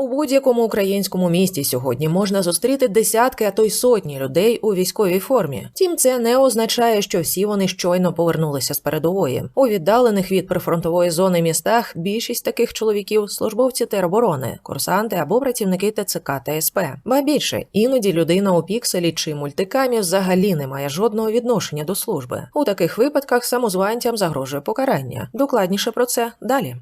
У будь-якому українському місті сьогодні можна зустріти десятки, а то й сотні людей у військовій формі. Втім, це не означає, що всі вони щойно повернулися з передової. У віддалених від прифронтової зони містах більшість таких чоловіків службовці тероборони, курсанти або працівники ТЦК та СП. Ба більше іноді людина у пікселі чи мультикамі взагалі не має жодного відношення до служби. У таких випадках самозванцям загрожує покарання. Докладніше про це далі.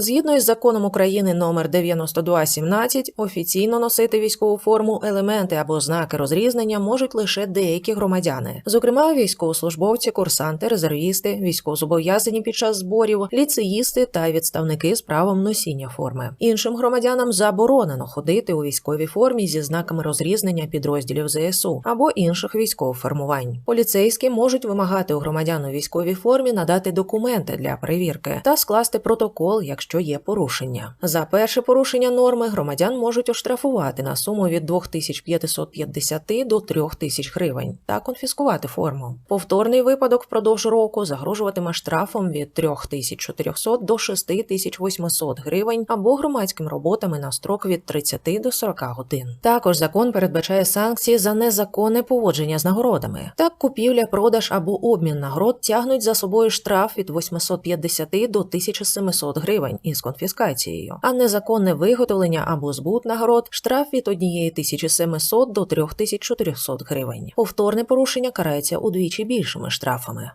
Згідно із законом України номер 9217, офіційно носити військову форму, елементи або знаки розрізнення можуть лише деякі громадяни, зокрема військовослужбовці, курсанти, резервісти, військовозобов'язані під час зборів, ліцеїсти та відставники з правом носіння форми. Іншим громадянам заборонено ходити у військовій формі зі знаками розрізнення підрозділів ЗСУ або інших військових формувань. Поліцейські можуть вимагати у громадян у військовій формі надати документи для перевірки та скласти протокол, якщо є порушення. За перше порушення норми громадян можуть оштрафувати на суму від 2550 до 3000 гривень та конфіскувати форму. Повторний випадок впродовж року загрожуватиме штрафом від 3400 до 6800 гривень або громадським роботами на строк від 30 до 40 годин. Також закон передбачає санкції за незаконне поводження з нагородами. Так, купівля, продаж або обмін нагород тягнуть за собою штраф від 850 до 1700 гривень із конфіскацією, а незаконне виготовлення або збут нагород штраф від 1700 до 3400 гривень. Повторне порушення карається удвічі більшими штрафами.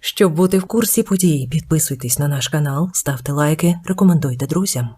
Щоб бути в курсі подій, підписуйтесь на наш канал, ставте лайки, рекомендуйте друзям.